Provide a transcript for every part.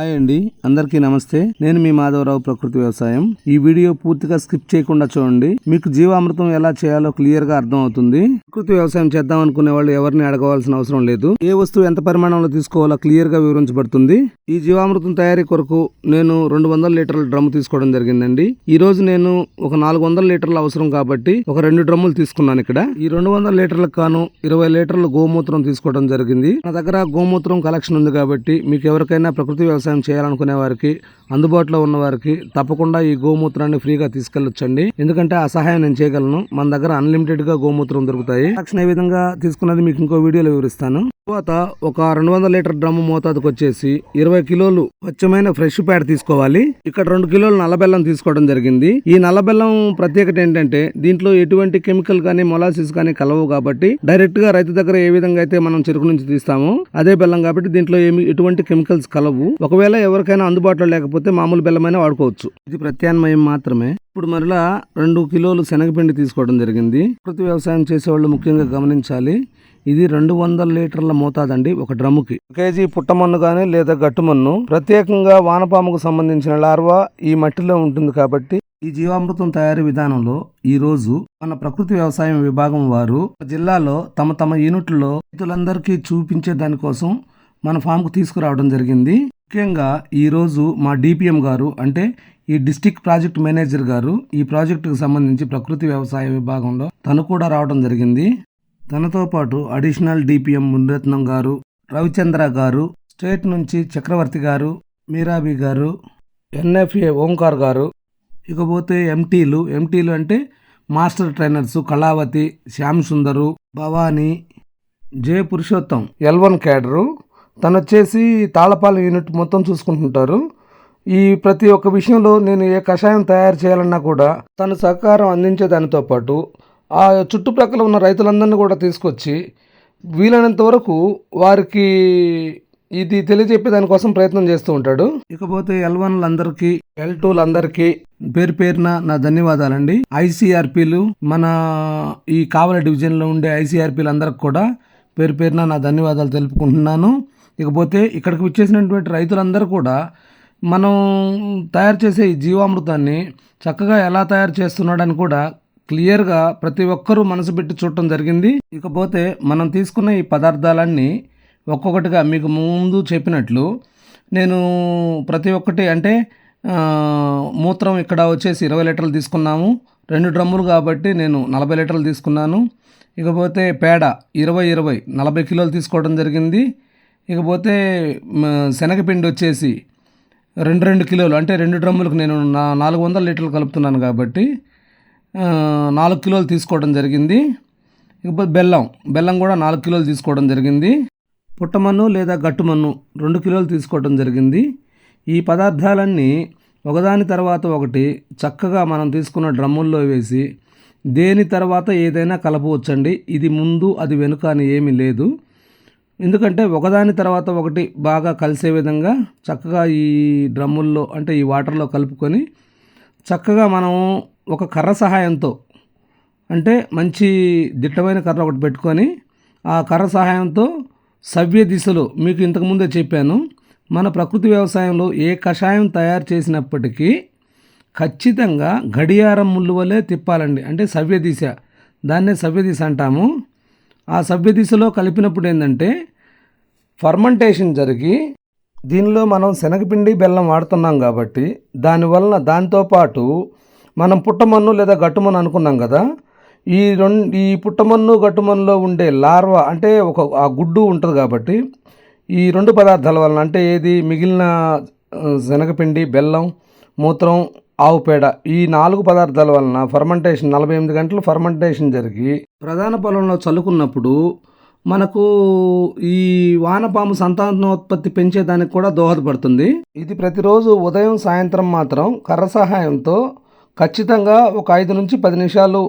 Hi అండి అందరికీ నమస్తే. నేను మీ మాధవరావు ప్రకృతి వ్యవసాయం. ఈ వీడియో పూర్తిగా స్కిప్ చేయకుండా చూడండి. మీకు జీవామృతం ఎలా చేయాలో క్లియర్గా అర్థం అవుతుంది. ప్రకృతి వ్యవసాయం చేద్దాం అనుకునే వాళ్ళు ఎవరిని అడగవలసిన అవసరం లేదు. ఏ వస్తువు ఎంత పరిమాణంలో తీసుకోవాలో క్లియర్గా వివరించబడుతుంది. ఈ జీవామృతం తయారీ కొరకు నేను రెండు వందల లీటర్ల డ్రమ్ తీసుకోవడం జరిగిందండి. ఈ రోజు నేను ఒక నాలుగు వందల లీటర్ల అవసరం కాబట్టి ఒక రెండు డ్రమ్ములు తీసుకున్నాను ఇక్కడ. ఈ రెండు వందల లీటర్లకు కాను ఇరవై లీటర్ల గోమూత్రం తీసుకోవడం జరిగింది. నా దగ్గర గోమూత్రం కలెక్షన్ ఉంది కాబట్టి మీకు ఎవరికైనా ప్రకృతి వ్యవసాయం చేయాలనుకునే వారికి అందుబాటులో ఉన్న వారికి తప్పకుండా ఈ గోమూత్రాన్ని ఫ్రీగా తీసుకెళ్ళొచ్చండి. ఎందుకంటే ఆ సహాయం నేను చేయగలను. మన దగ్గర అన్లిమిటెడ్గా గోమూత్రం దొరుకుతాయి. కలెక్షన్ ఏ విధంగా తీసుకున్నది మీకు ఇంకో వీడియోలో వివరిస్తాను. తర్వాత ఒక రెండు వందల లీటర్ డ్రమ్ము మోతాదుకు వచ్చేసి ఇరవై కిలోలు స్వచ్ఛమైన ఫ్రెష్ ప్యాడ్ తీసుకోవాలి. ఇక్కడ రెండు కిలోలు నల్లబెల్లం తీసుకోవడం జరిగింది. ఈ నల్లబెల్లం ప్రత్యేకత ఏంటంటే దీంట్లో ఎటువంటి కెమికల్ కానీ మొలాసిస్ కానీ కలవు కాబట్టి డైరెక్ట్గా రైతు దగ్గర ఏ విధంగా అయితే మనం చెరుకు నుంచి తీస్తామో అదే బెల్లం కాబట్టి దీంట్లో ఏమి ఎటువంటి కెమికల్స్ కలవు. ఒకవేళ ఎవరికైనా అందుబాటులో లేకపోతే మామూలు బెల్లమైనా వాడుకోవచ్చు. ఇది ప్రత్యామ్నాయం మాత్రమే. ఇప్పుడు మరలా రెండు కిలోలు శనగపిండి తీసుకోవడం జరిగింది. ప్రకృతి వ్యవసాయం చేసేవాళ్ళు ముఖ్యంగా గమనించాలి. ఇది రెండు వందల లీటర్ల మోతాదండి ఒక డ్రమ్ముకి. కేజీ పుట్టమన్ను కానీ లేదా గట్టుమన్ను ప్రత్యేకంగా వానపాముకు సంబంధించిన లార్వా ఈ మట్టిలో ఉంటుంది కాబట్టి ఈ జీవామృతం తయారీ విధానంలో ఈ రోజు మన ప్రకృతి వ్యవసాయం విభాగం వారు జిల్లాలో తమ తమ యూనిట్లలో రైతులందరికీ చూపించే దానికోసం మన ఫామ్కు తీసుకురావడం జరిగింది. ముఖ్యంగా ఈ రోజు మా డిపిఎం గారు అంటే ఈ డిస్టిక్ ప్రాజెక్ట్ మేనేజర్ గారు ఈ ప్రాజెక్టుకు సంబంధించి ప్రకృతి వ్యవసాయ విభాగంలో తను కూడా రావడం జరిగింది. తనతో పాటు అడిషనల్ డిపిఎం మునిరత్నం గారు రవిచంద్ర గారు స్టేట్ నుంచి చక్రవర్తి గారు మీరాబి గారు ఎన్ఎఫ్ఏ ఓంకార్ గారు ఇకపోతే ఎంటీలు. ఎంటీలు అంటే master trainers Kalavathi Shyam Sundar Bhavani J Purushottam L one cadre. తను వచ్చేసి తాళపాల యూనిట్ మొత్తం చూసుకుంటుంటారు. ఈ ప్రతి ఒక్క విషయంలో నేను ఏ కషాయం తయారు చేయాలన్నా కూడా తను సహకారం అందించే దానితో పాటు ఆ చుట్టుప్రక్కల ఉన్న రైతులందరినీ కూడా తీసుకొచ్చి వీలైనంత వరకు వారికి ఇది తెలియజెప్పే దానికోసం ప్రయత్నం చేస్తూ ఉంటాడు. ఇకపోతే ఎల్ వన్లందరికీ ఎల్ టూలందరికీ పేరు పేరున నా ధన్యవాదాలండి. ఐసీఆర్పీలు మన ఈ కావల డివిజన్లో ఉండే ఐసీఆర్పీలు అందరికి కూడా పేరు పేరున నా ధన్యవాదాలు తెలుపుకుంటున్నాను. ఇకపోతే ఇక్కడికి వచ్చేసినటువంటి రైతులందరూ కూడా మనం తయారు చేసే ఈ జీవామృతాన్ని చక్కగా ఎలా తయారు చేస్తున్నాడని కూడా క్లియర్గా ప్రతి ఒక్కరూ మనసు పెట్టి చూడటం జరిగింది. ఇకపోతే మనం తీసుకున్న ఈ పదార్థాలన్నీ ఒక్కొక్కటిగా మీకు ముందు చెప్పినట్లు నేను ప్రతి ఒక్కటి అంటే మూత్రం ఇక్కడ వచ్చేసి ఇరవై లీటర్లు తీసుకున్నాము. రెండు డ్రమ్ములు కాబట్టి నేను నలభై లీటర్లు తీసుకున్నాను. ఇకపోతే పేడ ఇరవై ఇరవై నలభై కిలోలు తీసుకోవడం జరిగింది. ఇకపోతే శనగపిండి వచ్చేసి రెండు రెండు కిలోలు అంటే రెండు డ్రమ్ములకు నేను నా నాలుగు వందల లీటర్లు కలుపుతున్నాను కాబట్టి నాలుగు కిలోలు తీసుకోవడం జరిగింది. ఇకపోతే బెల్లం బెల్లం కూడా నాలుగు కిలోలు తీసుకోవడం జరిగింది. పుట్టమన్ను లేదా గట్టుమన్ను రెండు కిలోలు తీసుకోవడం జరిగింది. ఈ పదార్థాలన్నీ ఒకదాని తర్వాత ఒకటి చక్కగా మనం తీసుకున్న డ్రమ్ముల్లో వేసి దేని తర్వాత ఏదైనా కలపవచ్చండి. ఇది ముందు అది వెనుక అని ఏమీ లేదు. ఎందుకంటే ఒకదాని తర్వాత ఒకటి బాగా కలిసే విధంగా చక్కగా ఈ డ్రమ్ముల్లో అంటే ఈ వాటర్లో కలుపుకొని చక్కగా మనం ఒక కర్ర సహాయంతో అంటే మంచి దిట్టమైన కర్ర ఒకటి పెట్టుకొని ఆ కర్ర సహాయంతో సవ్య దిశలో మీకు ఇంతకుముందే చెప్పాను మన ప్రకృతి వ్యవసాయంలో ఏ కషాయం తయారు చేసినప్పటికీ ఖచ్చితంగా గడియారం ముళ్ళు వలె తిప్పాలండి. అంటే సవ్య దిశ దాన్నే సవ్య దిశ అంటాము. ఆ సవ్య దిశలో కలిపినప్పుడు ఏంటంటే ఫర్మెంటేషన్ జరిగి దీనిలో మనం శనగపిండి బెల్లం వాడుతున్నాం కాబట్టి దానివలన దాంతోపాటు మనం పుట్టమన్ను లేదా గట్టుమన్ను అనుకున్నాం కదా? ఈ రెండు ఈ పుట్టమన్ను గట్టుమన్నులో ఉండే లార్వా అంటే ఒక ఆ గుడ్డు ఉంటుంది కాబట్టి ఈ రెండు పదార్థాల వలన అంటే ఏది? మిగిలిన శనగపిండి బెల్లం మూత్రం ఆవు పేడ ఈ నాలుగు పదార్థాల వలన ఫర్మెంటేషన్ నలభై ఎనిమిది గంటలు ఫర్మెంటేషన్ జరిగి ప్రధాన పొలంలో చల్లుకున్నప్పుడు మనకు ఈ వానపాము సంతానోత్పత్తి పెంచేదానికి కూడా దోహదపడుతుంది. ఇది ప్రతిరోజు ఉదయం సాయంత్రం మాత్రం కర్ర సహాయంతో ఖచ్చితంగా ఒక ఐదు నుంచి పది నిమిషాలు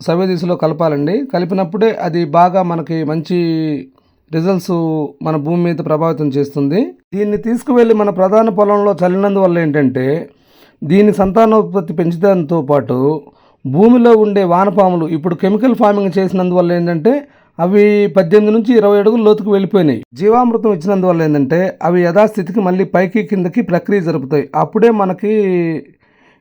సవ్య దిశలో కలపాలండి. కలిపినప్పుడే అది బాగా మనకి మంచి రిజల్ట్స్ మన భూమి మీద ప్రభావితం చేస్తుంది. దీన్ని తీసుకువెళ్ళి మన ప్రధాన పొలంలో చల్లినందువల్ల ఏంటంటే దీని సంతానోత్పత్తి పెంచడంతో పాటు భూమిలో ఉండే వానపాములు ఇప్పుడు కెమికల్ ఫార్మింగ్ చేసినందువల్ల ఏంటంటే అవి పద్దెనిమిది నుంచి ఇరవై అడుగులు లోతుకు వెళ్ళిపోయినాయి. జీవామృతం ఇచ్చినందువల్ల ఏంటంటే అవి యథాస్థితికి మళ్ళీ పైకి కిందకి ప్రక్రియ జరుపుతాయి. అప్పుడే మనకి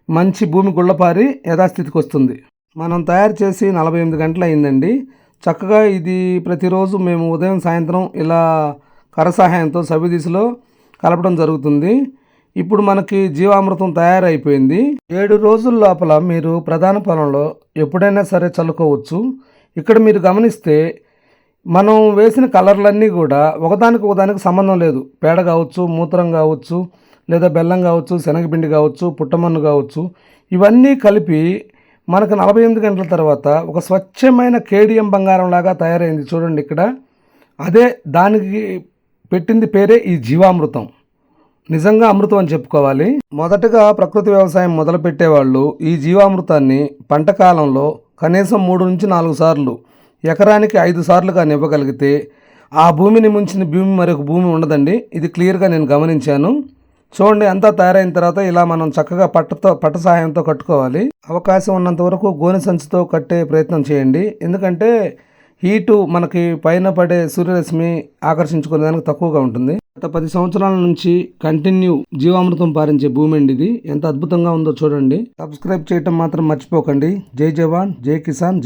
మంచి భూమి గుళ్ళపారి యథాస్థితికి వస్తుంది. మనం తయారు చేసి నలభై ఎనిమిది గంటలు అయిందండి. చక్కగా ఇది ప్రతిరోజు మేము ఉదయం సాయంత్రం ఇలా కర సహాయంతో సవ్యదిశలో కలపడం జరుగుతుంది. ఇప్పుడు మనకి జీవామృతం తయారైపోయింది. ఏడు రోజుల లోపల మీరు ప్రధాన పొలంలో ఎప్పుడైనా సరే చల్లుకోవచ్చు. ఇక్కడ మీరు గమనిస్తే మనం వేసిన కలర్లన్నీ కూడా ఒకదానికి ఒకదానికి సంబంధం లేదు. పేడ కావచ్చు మూత్రం కావచ్చు లేదా బెల్లం కావచ్చు శనగపిండి కావచ్చు పుట్టమన్ను కావచ్చు. ఇవన్నీ కలిపి మనకు నలభై ఎనిమిది గంటల తర్వాత ఒక స్వచ్ఛమైన కేడియం బంగారం లాగా తయారైంది చూడండి ఇక్కడ. అదే దానికి పెట్టింది పేరే ఈ జీవామృతం. నిజంగా అమృతం అని చెప్పుకోవాలి. మొదటగా ప్రకృతి వ్యవసాయం మొదలుపెట్టేవాళ్ళు ఈ జీవామృతాన్ని పంట కాలంలో కనీసం మూడు నుంచి నాలుగు సార్లు ఎకరానికి ఐదు సార్లుగా నివ్వగలిగితే ఆ భూమిని ముంచిన భూమి మరొక భూమి ఉండదండి. ఇది క్లియర్గా నేను గమనించాను. చూడండి అంతా తయారైన తర్వాత ఇలా మనం చక్కగా పట్టతో పట్ట సహాయంతో కట్టుకోవాలి. అవకాశం ఉన్నంత వరకు గోనె సంచితో కట్టే ప్రయత్నం చేయండి. ఎందుకంటే హీటు మనకి పైన పడే సూర్యరశ్మి ఆకర్షించుకునే దానికి తక్కువగా ఉంటుంది. గత పది సంవత్సరాల నుంచి కంటిన్యూ జీవామృతం పారించే భూమి అండి ఇది. ఎంత అద్భుతంగా ఉందో చూడండి. సబ్స్క్రైబ్ చేయటం మాత్రం మర్చిపోకండి. జై జవాన్ జై కిసాన్ జై